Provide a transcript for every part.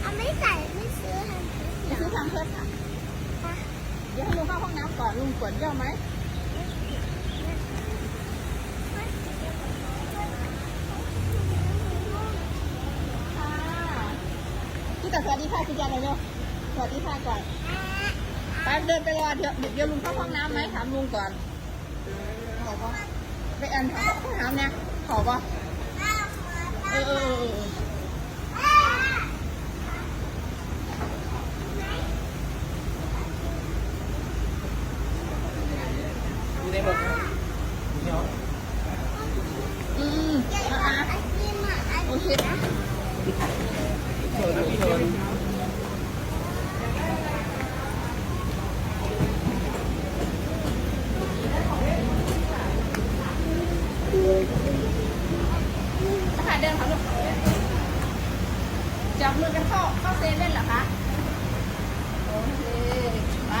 เอาไม่ใส่ไม่ซื้อทำจะซื้อทำเพิ่มค่ะ เดี๋ยวให้ลุงเข้าห้องน้ำก่อนลุงปวดเยี่ยวไหมพี่แต่สวัสดีค่ะคุณยายหน่อยเร็วสวัสดีค่ะก่อนไปเดินไปรอเดี๋ยวเดี๋ยวลุงเข้าห้องน้ำไหมถามลุงก่อน ไปอันถามห้องน้ำเนี่ยขอปะเออเออเออเอออยู่ในรถอืมอะอะไอติมอะไอโอเค เชิญเชิญ ค่ะเดินค่ะลูก จับมือกันเข้าเข้าเซเว่นเหรอคะโอเคไป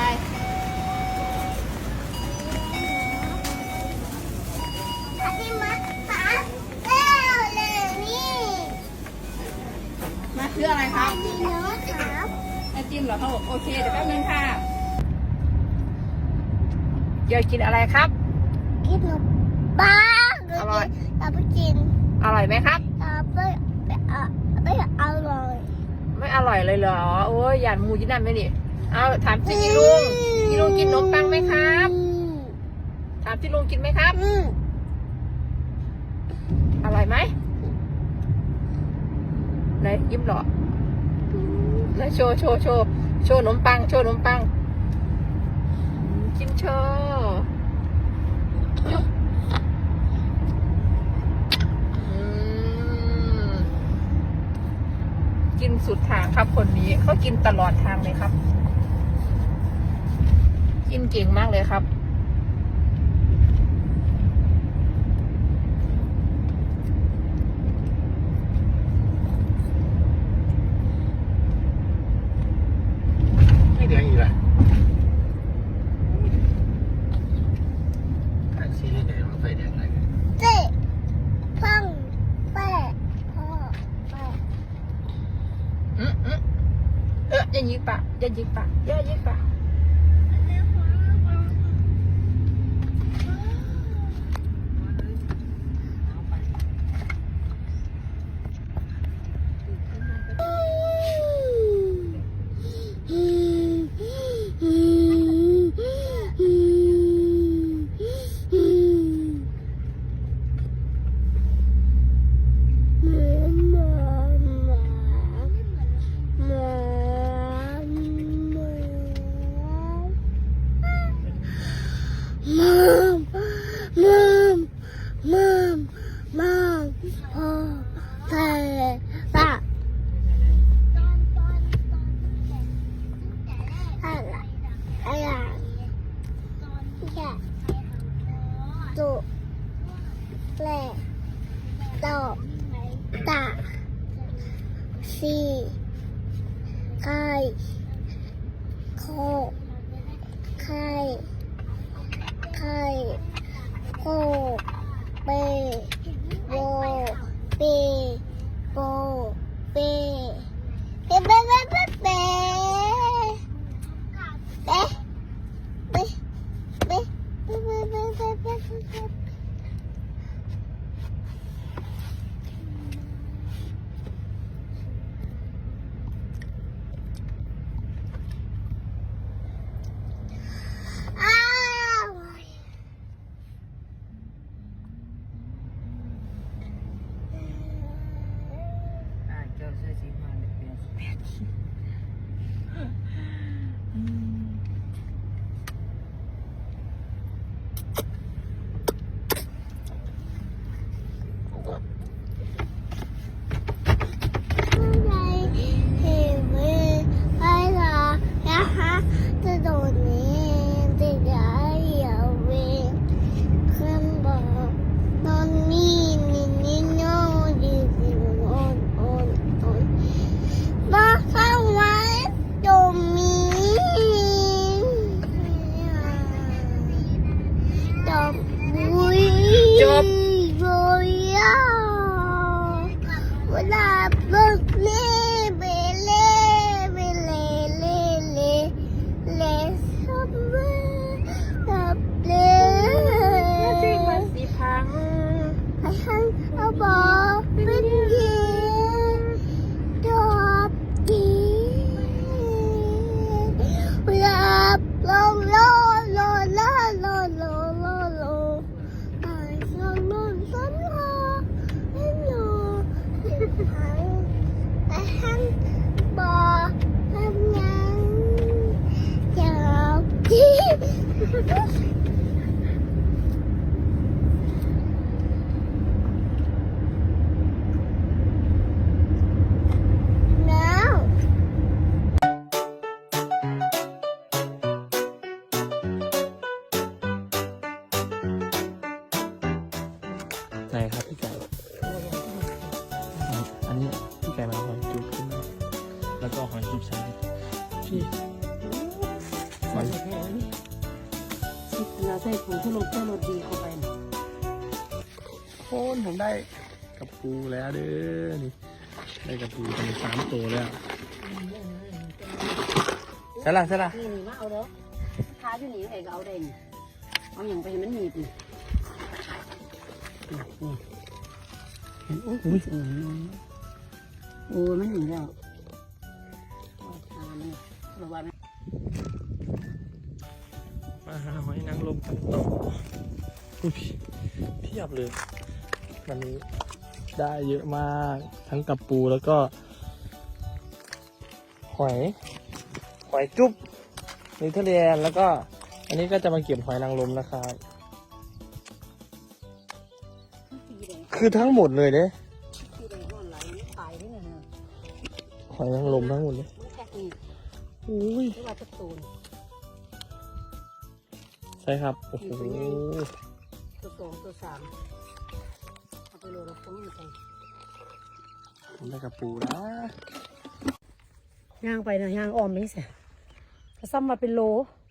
ไอติมมาหาเร็วเลยนี่มาซื้ออะไรครับมีน้องสาวไอติมเหรอครับผมโอเคเดี๋ยวแป๊บนึงค่ะเดี๋ยวกินอะไรครับ กินขนมบ้าอร่อยเราไปกิน อร่อยไหมครับเราไปไปเอาไปเอาเลย ไม่อร่อยเลยเหรอ โอ้ยหยาดหมูยี่นั่นไหมนี่ เอาถามสิอีลุงอีลุงกินขนมปังไหมครับ ถามที่ลุงกินไหมครับอืมอร่อยไหมไหนยิ้มเหรอไหนโชว์โชว์โชว์โชว์ขนมปัง โชว์ขนมปังอืมกินโชว์อืมกิน สุดทางครับคนนี้เขากินตลอดทางเลยครับ กินเก่งมากเลยครับ ไม่แดงอีกละแท็กซี่นี่แดงรถไฟแดงอะไรกัน เจ๊พังแปะพ่อแปะ อย่ายิงปะอย่ายิงปะอย่ายิงปะ ตุแหลตอกตะสี่ไข่โคไข่ไข่โค 是 ลาบุกนี่เบเล่เบเล่เล่เล่เล่ซัมเมอร์ซับเล่ Nothing must be found. เอาบอล พี่หอยเราใส่ผงชูรสเพื่อรสดีเข้าไปโคนผมได้กับปูแล้วเด้อนี่ได้กับปูเป็นสามตัวแล้วใช่ละใช่ละนี่นี่มาเอาเด้อค้าอยู่นี่ไอ้ก็เอาได้นี่เอาอย่างไปให้มันหนีบนี่นี่โอ้ยโอ้ยมันหนีแล้วโอ้ยทานนี่ ระวังนะมาหาหอยนางรมกันต่ออุ้ยเพียบเลยวันนี้ได้เยอะมากทั้งกับปูแล้วก็ หอย หอยจุ๊บนิเทอร์แลนด์แล้วก็ อันนี้ก็จะมาเก็บหอยนางรมนะครับสีแดงคือทั้งหมดเลยเนี่ยสีแดงนอนไหลนี่ตายได้ไงฮะหอยนางรมทั้งหมดเลยมันแค่นี้ อุ้ยไม่ว่าจะตูนใช่ครับ โอ้โหตัวสองตัวสามเอาไปโรยแล้วคงไม่ใส่ผมได้กับปูนะย่างไปนะย่างอ้อมไม่ใส่ถ้าซ้ำมาเป็นโล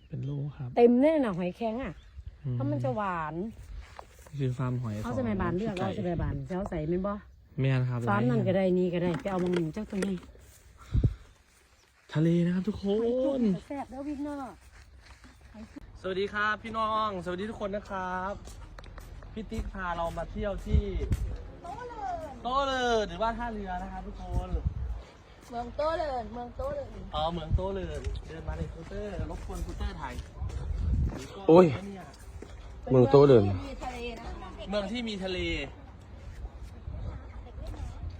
เป็นโลครับ เต็มแน่น่ะหอยแข็งอะอืเพราะมันจะหวานคือฟาร์มหอยเขาจะไม่บานเลือกเราจะไม่บานเจ้าใส่ไม่นบ่แม่นครับฟาร์มนั่นก็ได้นี่ก็ได้ไปเอามาหมูเจ้าตัวนี้ ทะเลนะครับทุกคน แซ่บแล้ววินเนอร์สวัสดีครับพี่น้อง สวัสดีทุกคนนะครับพี่ติ๊กพาเรามาเที่ยวที่โตเลยหรือว่าท่าเรือนะครับทุกคนเมืองโตเลินเมืองโตเลินอ๋อเมืองโตเลยเดินมาในคูเตอร์รบกวนคูเตอร์ถ่ายโอ้ยเนี่ยเมืองโตเดินมีทะเลนะคะเมืองที่มีทะเล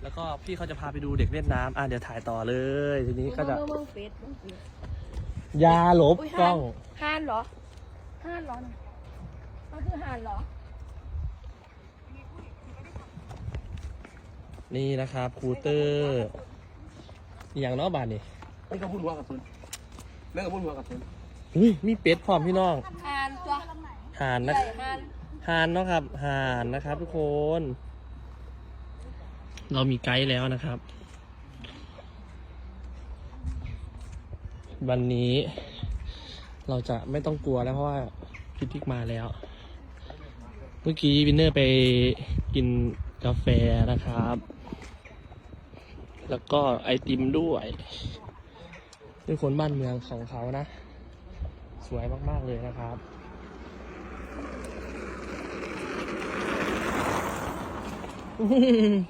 แล้วก็พี่เขาจะพาไปดูเด็กเล่นน้ำอะเดี๋ยวถ่ายต่อเลย ทีนี้ก็จะเมืองเป็ดเมืองเป็ดยาหลบกล้องห่านเหรอห่านเหรอนะมันคือห่านเหรอ นี่นะครับคูเตอร์อหย่างเน้อบานนี่นี่ก็พูดหัวกับซุนนั่นก็พูดหัวกับซุนอุ้ยมีเป็ดพร้อมพี่น้องห่านตัวห่านนะใหญ่ห่านห่านเนาะครับห่านนะครับทุกคน เรามีไกด์แล้วนะครับ วันนี้เราจะไม่ต้องกลัวแล้วเพราะว่าพิทิกมาแล้ว เมื่อกี้วินเนอร์ไปกินกาแฟนะครับ แล้วก็ไอติมด้วยเป็นคนบ้านเมืองของเขานะ สวยมาก ๆ เลยนะครับ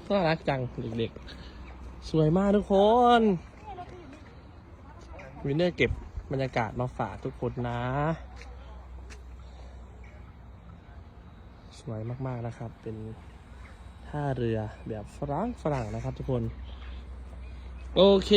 น่ารักจังเด็กๆ สวยมากทุกคนวินเนอร์เก็บบรรยากาศมาฝากทุกคนนะ สวยมากๆนะครับ เป็นท่าเรือแบบฝรั่งฝรั่งนะครับทุกคน โอเค